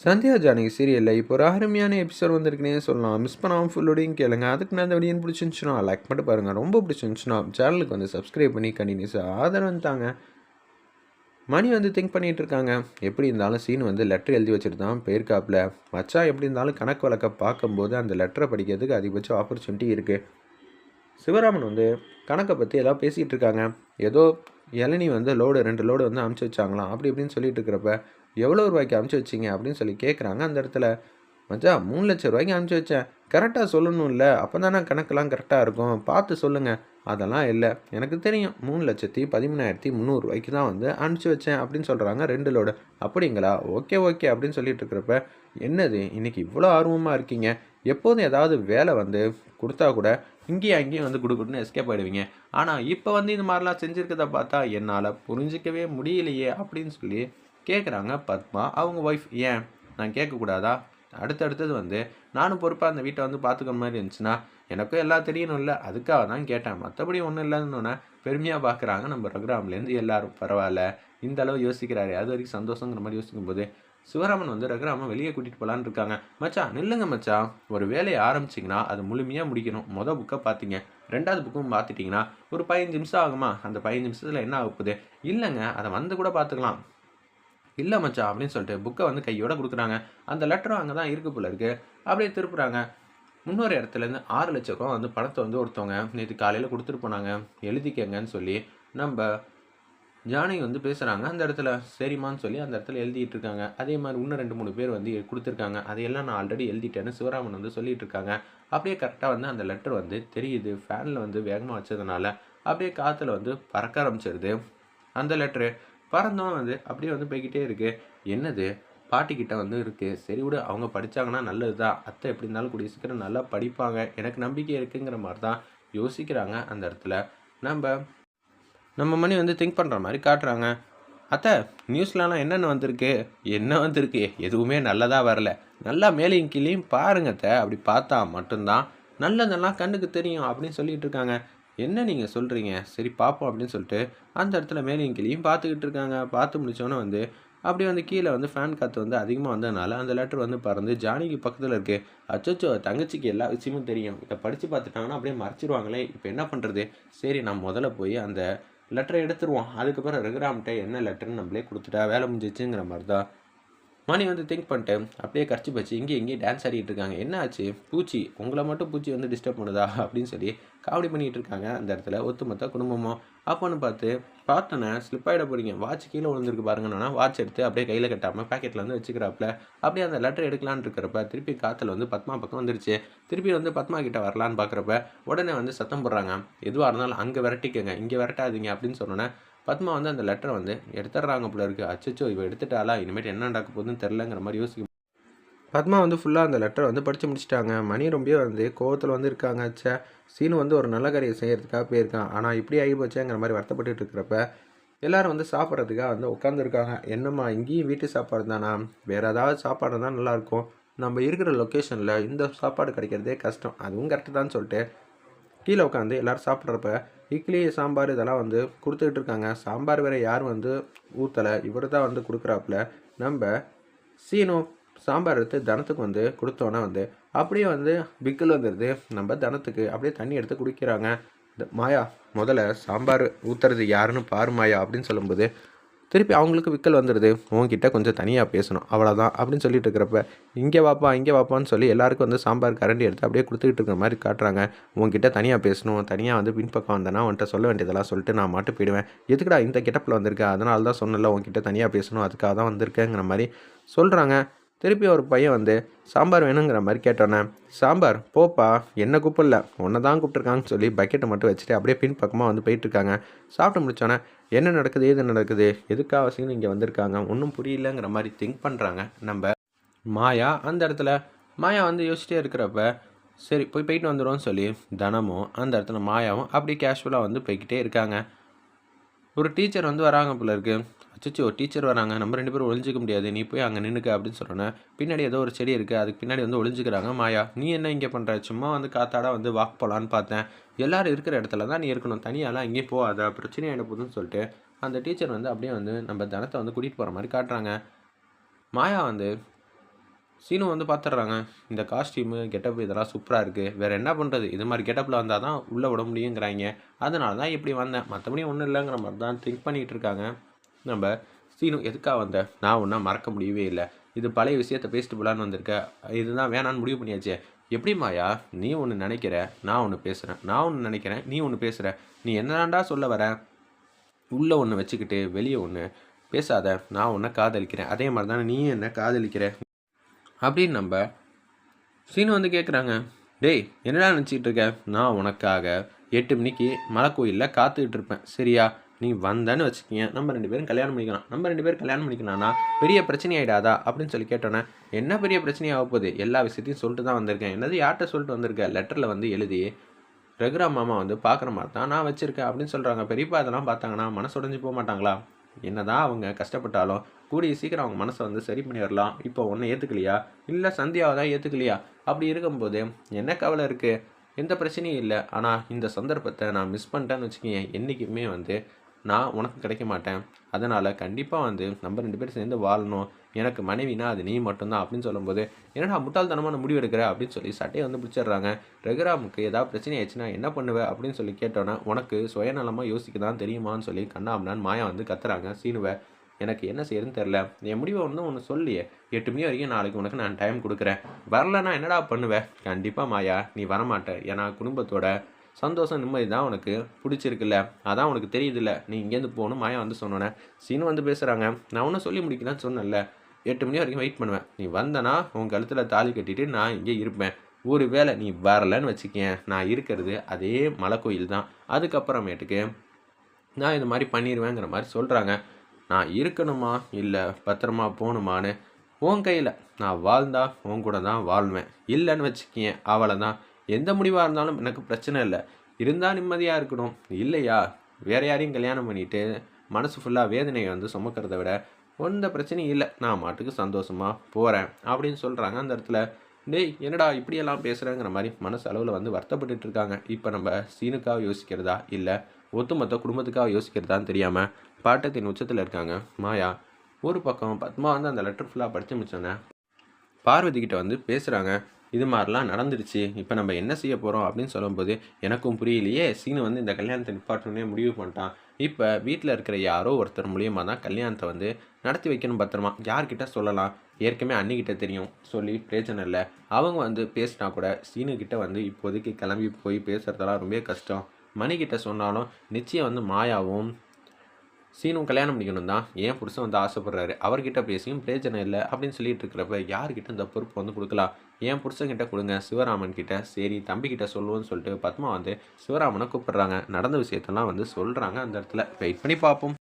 சந்தியா ஜானகி சீரியலில் இப்போ ஒரு அருமையான எபிசோட் வந்திருக்குனே சொல்லலாம். மிஸ் பண்ணாமல் ஃபுல்லோடையும் கேளுங்க. அதுக்கு நான் அந்த வீடியோ பிடிச்சிருந்துச்சுன்னா லைக் மட்டும் பாருங்கள் ரொம்ப பிடிச்சிருந்துச்சுன்னா சேனலுக்கு வந்து சப்ஸ்கிரைப் பண்ணி கண்டினியூஸாக ஆதரவு தாங்க. மணி வந்து திங்க் பண்ணிகிட்டு இருக்காங்க. எப்படி இருந்தாலும் சீன் வந்து லெட்டர் எழுதி வச்சுட்டு தான் போயிருக்காப்புல. மச்சா எப்படி இருந்தாலும் கணக்கு வழக்க பார்க்கும்போது அந்த லெட்டரை படிக்கிறதுக்கு அதிகபட்சம் ஆப்பர்ச்சுனிட்டி இருக்குது சிவராமன் வந்து கணக்கை பற்றி எல்லாம் பேசிகிட்டு இருக்காங்க. ஏதோ இளநி வந்து லோடு ரெண்டு லோடு வந்து அமுச்சு வச்சாங்களாம். அப்படி இப்படின்னு சொல்லிட்டு இருக்கிறப்ப எவ்வளோ ரூபாய்க்கு அமுச்சு வச்சிங்க அப்படின்னு சொல்லி கேட்குறாங்க அந்த இடத்துல மச்சா மூணு லட்ச ரூபாய்க்கு அனுப்பிச்சி வச்சேன். கரெக்டாக சொல்லணும்ல. அப்போ தானே கணக்கெல்லாம் கரெக்டாக இருக்கும். பார்த்து சொல்லுங்கள் அதெல்லாம் இல்லை. எனக்கு தெரியும். மூணு லட்சத்தி பதிமூணாயிரத்தி முந்நூறுரூவாய்க்கு தான் வந்து அனுப்பிச்சி வச்சேன் அப்படின்னு சொல்கிறாங்க ரெண்டு லோடு. அப்படிங்களா? ஓகே ஓகே அப்படின்னு சொல்லிட்டு இருக்கிறப்ப என்னது? இன்றைக்கி இவ்வளோ ஆர்வமாக இருக்கீங்க. எப்போதும் ஏதாவது வேலை வந்து கொடுத்தா கூட இங்கேயும் அங்கேயும் வந்து கொடுக்குன்னு எஸ்கேப் ஆகிடுவீங்க ஆனால் இப்போ வந்து இந்த மாதிரிலாம் செஞ்சுருக்கதை பார்த்தா என்னால் புரிஞ்சிக்கவே முடியலையே அப்படின்னு சொல்லி கேட்குறாங்க பத்மா. அவங்க ஒய்ஃப் ஏன்? நான் கேட்கக்கூடாதா அடுத்தடுத்தது வந்து நானும் பொறுப்பாக அந்த வீட்டை வந்து பார்த்துக்கிற மாதிரி இருந்துச்சுன்னா எனக்கும் எல்லாம் தெரியணும்ல. அதுக்காக தான் கேட்டேன். மற்றபடி ஒன்றும் இல்லைன்னு பெருமையாக பார்க்குறாங்க நம்ம ரகுராம்லேருந்து எல்லாரும் பரவாயில்ல. இந்த அளவு யோசிக்கிறாரு. அது வரைக்கும் சந்தோஷங்கிற மாதிரி யோசிக்கும்போது சிவராமன் வந்து ரகுராமன் வெளியே கூட்டிகிட்டு போகலான்னு இருக்காங்க. மச்சான் நில்லுங்க மச்சான். ஒரு வேலையை ஆரம்பிச்சிங்கன்னா அது முழுமையாக முடிக்கணும். மொதல் புக்கை பார்த்தீங்க ரெண்டாவது புக்கும் பார்த்துட்டிங்கன்னா ஒரு பதினஞ்சு நிமிஷம் ஆகுமா? அந்த பதினஞ்சு நிமிஷத்தில் என்ன ஆகுது இல்லைங்க அதை வந்து கூட பார்த்துக்கலாம் இல்லை மச்சா அப்படின்னு சொல்லிட்டு புக்கை வந்து கையோட கொடுக்குறாங்க. அந்த லெட்டரும் அங்கே தான் இருக்கு போல இருக்குது அப்படியே திருப்புறாங்க. முன்னொரு இடத்துலேருந்து ஆறு லட்ச ரூபா வந்து பணத்தை வந்து ஒருத்தவங்க நேற்று காலையில் கொடுத்துட்டு போனாங்க. எழுதிக்கங்கன்னு சொல்லி நம்ம ஜானகி வந்து பேசுகிறாங்க அந்த இடத்துல சரிம்மான்னு சொல்லி அந்த இடத்துல எழுதிட்டு இருக்காங்க. அதே மாதிரி இன்னும் ரெண்டு மூணு பேர் வந்து கொடுத்துருக்காங்க. அதையெல்லாம் நான் ஆல்ரெடி எழுதிட்டேன்னு சிவராமன் வந்து சொல்லிட்டு இருக்காங்க. அப்படியே கரெக்டாக வந்து அந்த லெட்டர் வந்து தெரியுது. ஃபேனில் வந்து வேகமாக வச்சதுனால அப்படியே காற்றுல வந்து பறக்க ஆரம்பிச்சிருது. அந்த லெட்ரு பறந்தோம் வந்து அப்படியே வந்து போய்கிட்டே இருக்கு. என்னது? பாட்டிக்கிட்ட வந்து இருக்குது சரி விடு அவங்க படித்தாங்கன்னா நல்லது தான் அத்தை எப்படி இருந்தாலும் கூடிய சீக்கிரம் நல்லா படிப்பாங்க. எனக்கு நம்பிக்கை இருக்குங்கிற மாதிரி தான் யோசிக்கிறாங்க அந்த இடத்துல. நம்ம நம்ம மணி வந்து திங்க் பண்ணுற மாதிரி காட்டுறாங்க. அத்தை நியூஸ்லலாம் என்னென்ன வந்திருக்கு? என்ன வந்திருக்கு? எதுவுமே நல்லதாக வரல. நல்லா மேலேயும் கீழேயும் பாருங்க அத்தை. அப்படி பார்த்தா மட்டும்தான் நல்லதெல்லாம் கண்ணுக்கு தெரியும் அப்படின்னு சொல்லிட்டு இருக்காங்க. என்ன நீங்கள் சொல்கிறீங்க சரி பார்ப்போம் அப்படின்னு சொல்லிட்டு அந்த இடத்துல மேலேயும் கீழேயும் பார்த்துக்கிட்டு இருக்காங்க. பார்த்து முடிச்சோன்னே வந்து அப்படியே வந்து கீழே வந்து ஃபேன் காற்று வந்து அதிகமாக வந்ததுனால அந்த லெட்டர் வந்து பறந்து ஜானிக்கு பக்கத்தில் இருக்குது அச்சோ தங்கச்சிக்கு எல்லா விஷயமும் தெரியும். இதை படித்து பார்த்துட்டாங்கன்னா அப்படியே மறைச்சிருவாங்களே. இப்போ என்ன பண்ணுறது சரி நான் முதல்ல போய் அந்த லெட்டரை எடுத்துருவோம். அதுக்கப்புறம் ரகுராம்கிட்ட என்ன லெட்டர்னு நம்மளே கொடுத்துட்டா வேலை முடிஞ்சிச்சுங்கிற மாதிரி தான் மணி வந்து திங்க் பண்ணிட்டு அப்படியே கரைச்சி பச்சு. இங்கே இங்கேயும் டான்ஸ் ஆடிட்டு இருக்காங்க. என்ன ஆச்சு? பூச்சி. உங்களை மட்டும் பூச்சி வந்து டிஸ்டர்ப் பண்ணுதா? அப்படின்னு சொல்லி காமெடி பண்ணிகிட்டு இருக்காங்க அந்த இடத்துல ஒத்துமொத்த குடும்பமோ அப்போன்னு பார்த்து பார்த்தோன்னே ஸ்லிப் ஆகிட போகிறீங்க வாட்ச் கீழே விழுந்திருக்கு பாருங்கன்னா வாட்ச் எடுத்து அப்படியே கையில் கட்டாமல் பேக்கெட்டில் வந்து வச்சுக்கிறாப்புல. அப்படியே அந்த லெட்டர் எடுக்கலான்னு இருக்கிறப்ப திருப்பி காற்றுல வந்து பத்மா பக்கம் வந்துருச்சு. திருப்பி வந்து பத்மா கிட்ட வரலான்னு பார்க்குறப்ப உடனே வந்து சத்தம் போடுறாங்க. எதுவாக இருந்தாலும் அங்கே விரட்டிக்கங்க. இங்கே விரட்டாதீங்க. அப்படின்னு சொன்னோன்னே பத்மா வந்து அந்த லெட்டரை வந்து எடுத்துடுறாங்க போல இருக்கு. அச்சச்சோ இவ எடுத்துட்டாளா? இனிமேட்டு என்ன நடக்க போகுதுன்னு தெரிலங்கிற மாதிரி யோசிக்க பத்மா வந்து ஃபுல்லாக அந்த லெட்டரை வந்து படித்து முடிச்சிட்டாங்க. மணி ரொம்ப வந்து கோவத்தில் வந்து இருக்காங்க. ச்சே சீனு வந்து ஒரு நல்ல காரியம் செய்கிறதுக்காக போயிருக்கான். ஆனால் இப்படி ஆகி போச்சேங்கிற மாதிரி வருத்தப்பட்டுட்டு இருக்கிறப்ப எல்லாரும் வந்து சாப்பிட்றதுக்காக வந்து உட்காந்துருக்காங்க என்னம்மா இங்கேயும் வீட்டு சாப்பாடு தானா? வேறு ஏதாவது சாப்பாடு தான் நல்லாயிருக்கும் நம்ம இருக்கிற லொக்கேஷனில் இந்த சாப்பாடு கிடைக்கிறதே கஷ்டம். அதுவும் கரெக்டு தான் சொல்லிட்டு கீழே உட்காந்து எல்லோரும் சாப்பிட்றப்ப இட்லி சாம்பார் இதெல்லாம் வந்து கொடுத்துக்கிட்டு இருக்காங்க. சாம்பார் வேறு யார் வந்து ஊற்றலை இவர் தான் வந்து கொடுக்குறாப்புல. நம்ம சீனு சாம்பார் எடுத்து தனத்துக்கு வந்து கொடுத்தோன்னே வந்து அப்படியே வந்து பிக்கில் வந்துடுது நம்ம தனத்துக்கு அப்படியே தண்ணி எடுத்து குடிக்கிறாங்க. மாயா முதல்ல சாம்பார் ஊற்றுறது யாருன்னு பாரு மாயா அப்படின்னு சொல்லும்போது திருப்பி அவங்களுக்கு விக்கல் வந்துடுது உங்ககிட்ட கொஞ்சம் தனியாக பேசணும். அவ்வளோதான் அப்படின்னு சொல்லிட்டு இருக்கிறப்ப இங்கே வாப்பா இங்கே வாப்பான்னு சொல்லி எல்லாருக்கும் வந்து சாம்பார் கரண்டி எடுத்து அப்படியே கொடுத்துக்கிட்டு இருக்கிற மாதிரி காட்டுறாங்க. உங்ககிட்ட தனியாக பேசணும். தனியாக வந்து பின்பக்கம் வந்தேன்னா உன்கிட்ட சொல்ல வேண்டியதெல்லாம் சொல்லிட்டு நான் மாட்டு போயிடுவேன். எதுக்குடா இந்த கெட்டப்பில் வந்திருக்கேன் அதனால தான் சொன்னல உங்ககிட்ட தனியாக பேசணும். அதுக்காக தான் வந்திருக்கேங்கிற மாதிரி சொல்கிறாங்க திருப்பி ஒரு பையன் வந்து சாம்பார் வேணுங்கிற மாதிரி கேட்டோன்னே சாம்பார் போப்பா என்ன கூப்பிடல? உன்னை தான் கூப்பிட்ருக்காங்கன்னு சொல்லி பக்கெட்டை மட்டும் வச்சுட்டு அப்படியே பின் பக்கமாக வந்து போயிட்டுருக்காங்க சாப்பிட்டு முடிச்சோன்னே என்ன நடக்குது எது நடக்குது எதுக்கு அவசியம் இங்கே வந்திருக்காங்க ஒன்றும் புரியலங்கிற மாதிரி திங்க் பண்ணுறாங்க நம்ம மாயா அந்த இடத்துல மாயா வந்து யோசிச்சிட்டே இருக்கிறப்ப சரி போய் போயிட்டு வந்துடுவோன்னு சொல்லி தனமும் அந்த இடத்துல மாயாவும் அப்படி கேஷுவலாக வந்து போய்கிட்டே இருக்காங்க. ஒரு டீச்சர் வந்து வராங்க போல இருக்கு. அச்சோ டீச்சர் வராங்க. நம்ம ரெண்டு பேரும் ஒழிஞ்சிக்க முடியாது. நீ போய் அங்கே நின்றுக்க அப்படின்னு சொன்னேன் பின்னாடி ஏதோ ஒரு செடி இருக்குது அதுக்கு பின்னாடி வந்து ஒழிஞ்சிக்கிறாங்க மாயா. நீ என்ன இங்கே பண்ணுற சும்மா வந்து காத்தாட வந்து வாக் போகலான்னு பார்த்தேன். எல்லோரும் இருக்கிற இடத்துல தான் நீ இருக்கணும். தனியாலாம் இங்கேயும் போகாத. பிரச்சனையாக என்ன போகுதுன்னு சொல்லிட்டு அந்த டீச்சர் வந்து அப்படியே வந்து நம்ம தனத்தை வந்து கூட்டிகிட்டு போகிற மாதிரி காட்டுறாங்க. மாயா வந்து சீனு வந்து பார்த்துட்றாங்க இந்த காஸ்டியூமு கெட்டப் இதெல்லாம் சூப்பராக இருக்குது வேறு என்ன பண்ணுறது இது மாதிரி கெட்டப்பில் வந்தால் தான் உள்ளே விட முடியுங்கிறாங்க. அதனால தான் இப்படி வந்தேன். மற்றபடி ஒன்றும் இல்லைங்கிற மாதிரி தான் திங்க் பண்ணிகிட்டு இருக்காங்க. நம்ம சீனு எதுக்காக வந்த? நான் ஒன்றா மறக்க முடியவே இல்லை. இது பழைய விஷயத்த பேசிட்டு போலான்னு வந்திருக்க. இதுதான் வேணான்னு முடிவு பண்ணியாச்சு. எப்படி மாயா நீ ஒன்று நினைக்கிற நான் ஒன்று பேசுகிறேன் நான் ஒன்று நினைக்கிறேன் நீ ஒன்று பேசுகிற நீ என்னடாண்டா சொல்ல வர? உள்ளே ஒன்று வச்சுக்கிட்டு வெளியே ஒன்று பேசாத. நான் உன்னை காதலிக்கிறேன். அதே மாதிரி தானே நீ என்ன காதலிக்கிற? அப்படின்னு நம்ம சீனு வந்து கேட்குறாங்க டேய் என்னடா நினச்சிக்கிட்டு இருக்க? நான் உனக்காக எட்டு மணிக்கு மலை கோயிலில் காத்துக்கிட்டு இருப்பேன். சரியா? நீ வந்தேன்னு வச்சுக்கிங்க. நம்ம ரெண்டு பேரும் கல்யாணம் பண்ணிக்கலாம் நம்ம ரெண்டு பேரும் கல்யாணம் பண்ணிக்கலாம்னா பெரிய பிரச்சனை ஆகிடாதா அப்படின்னு சொல்லி கேட்டோன்னே என்ன பெரிய பிரச்சனையாக போகுது? எல்லா விஷயத்தையும் சொல்லிட்டு தான் வந்திருக்கேன். என்னது யார்கிட்ட சொல்லிட்டு வந்திருக்கேன் லெட்டரில் வந்து எழுதி ரகுராம் மாமா வந்து பார்க்குற மாதிரி தான் நான் வச்சுருக்கேன். அப்படின்னு சொல்கிறாங்க பெரியப்பா அதெல்லாம் பார்த்தாங்கன்னா மனசு உடஞ்சி போக மாட்டாங்களா? என்னதான் அவங்க கஷ்டப்பட்டாலும் கூடிய சீக்கிரம் அவங்க மனசை வந்து சரி பண்ணிடலாம் இப்போ ஒன்றை ஏற்றுக்கலையா இல்லை சந்தியாவை தான் ஏற்றுக்கலையா அப்படி இருக்கும்போது என்ன கவலை இருக்குது எந்த பிரச்சனையும் இல்லை. ஆனால் இந்த சந்தர்ப்பத்தை நான் மிஸ் பண்ணிட்டேன்னு வச்சுக்கோங்க என்றைக்குமே வந்து நான் உனக்கு கிடைக்க மாட்டேன். அதனால் கண்டிப்பாக வந்து நம்ம ரெண்டு பேரும் சேர்ந்து வாழணும். எனக்கு மனைவினா அது நீ மட்டும்தான் அப்படின்னு சொல்லும்போது என்னடா முட்டாள்தனமான முடிவு எடுக்கிற? அப்படின்னு சொல்லி சட்டையை வந்து பிடிச்சிடுறாங்க. ரகுராமுக்கு ஏதாவது பிரச்சனை ஆயிடுச்சுன்னா என்ன பண்ணுவ? அப்படின்னு சொல்லி கேட்டோன்னே உனக்கு சுயநலமாக யோசிக்க தான் தெரியுமான்னு சொல்லி கண்ணாமனான் மாயா வந்து கத்துறாங்க சீனுவை. எனக்கு என்ன செய்யறதுன்னு தெரில என் முடிவை வந்து ஒன்று சொல்லியே எட்டு மணி வரைக்கும் நாளைக்கு உனக்கு நான் டைம் கொடுக்குறேன். வரலன்னா என்னடா பண்ணுவேன் கண்டிப்பாக மாயா நீ வரமாட்டேன் ஏன்னா குடும்பத்தோட சந்தோஷம் நிம்மதி தான் உனக்கு பிடிச்சிருக்குல்ல? அதான் உனக்கு தெரியுதுல்ல. நீ இங்கேருந்து போகணும் மாயா வந்து சொன்னோன்னே. சீனு வந்து பேசுகிறாங்க நான் ஒன்றும் சொல்லி முடிக்கலான்னு சொன்னேன்ல. எட்டு மணி வரைக்கும் வெயிட் பண்ணுவேன். நீ வந்தனா உன் கழுத்தில் தாலி கட்டிட்டு நான் இங்கே இருப்பேன். ஒரு வேளை நீ வரலன்னு வச்சுக்கேன். நான் இருக்கிறது அதே மலை கோயில் தான். அதுக்கப்புறமேட்டுக்கு நான் இது மாதிரி பண்ணிடுவேங்கிற மாதிரி சொல்கிறாங்க நான் இருக்கணுமா? இல்லை பத்திரமா போகணுமான்னு? உன் கையில் நான் வாழ்ந்தா உன் கூட தான் வாழ்வேன். இல்லைன்னு வச்சுக்கேன் அவளை தான் எந்த முடிவாக இருந்தாலும் எனக்கு பிரச்சனை இல்லை. இருந்தால் நிம்மதியாக இருக்கணும். இல்லையா? வேறு யாரையும் கல்யாணம் பண்ணிட்டு மனசு ஃபுல்லாக வேதனையை வந்து சுமக்கிறத விட எந்த பிரச்சனையும் இல்லை. நான் மாட்டுக்கு சந்தோஷமாக போகிறேன் அப்படின்னு சொல்கிறாங்க அந்த இடத்துல டேய் என்னடா இப்படியெல்லாம் பேசுகிறேங்கிற மாதிரி மனசு அளவில் வந்து வருத்தப்பட்டுட்டு இருக்காங்க. இப்போ நம்ம சீனுக்காக யோசிக்கிறதா? இல்லை ஒட்டுமொத்த குடும்பத்துக்காக யோசிக்கிறதான்னு தெரியாமல் பாட்டத்தின் உச்சத்தில் இருக்காங்க. மாயா ஒரு பக்கம் பத்மா வந்து அந்த லெட்டர் ஃபுல்லாக படித்து முடிச்சோன்னே பார்வதி கிட்ட வந்து பேசுகிறாங்க இது மாதிரிலாம் நடந்துருச்சு இப்போ நம்ம என்ன செய்ய போகிறோம் அப்படின்னு சொல்லும்போது எனக்கும் புரியலையே. சீனு வந்து இந்த கல்யாணத்தை நிப்பாட்டணுன்னே முடிவு பண்ணிட்டான். இப்போ வீட்டில் இருக்கிற யாரோ ஒருத்தர் மூலியமாக தான் கல்யாணத்தை வந்து நடத்தி வைக்கணும் பத்திரமா. யார்கிட்ட சொல்லலாம்? ஏற்கனவே அன்னிக்கிட்ட தெரியும் சொல்லி பிரச்சனை இல்லை. அவங்க வந்து பேசினா கூட சீனுக்கிட்ட வந்து இப்போதைக்கு கிளம்பி போய் பேசுகிறதெல்லாம் ரொம்ப கஷ்டம். மணிக்கிட்ட சொன்னாலும் நிச்சயம் வந்து மாயாவும் சீனும் கல்யாணம் பண்ணிக்கணும் தான் ஏன் புருஷன் வந்து ஆசைப்படுறாரு? அவர்கிட்ட பேசியும் பிரயோஜனம் இல்லை அப்படின்னு சொல்லிட்டு இருக்கிறப்ப யார்கிட்ட இந்த பொறுப்பு வந்து கொடுக்கலாம்? ஏன் புருஷன்கிட்ட கொடுங்க? சிவராமன் கிட்ட. சரி தம்பி கிட்ட சொல்லுவோன்னு சொல்லிட்டு பத்மா வந்து சிவராமனை கூப்பிடுறாங்க. நடந்த விஷயத்தெல்லாம் வந்து சொல்கிறாங்க அந்த இடத்துல. வெயிட் பண்ணி பார்ப்போம்.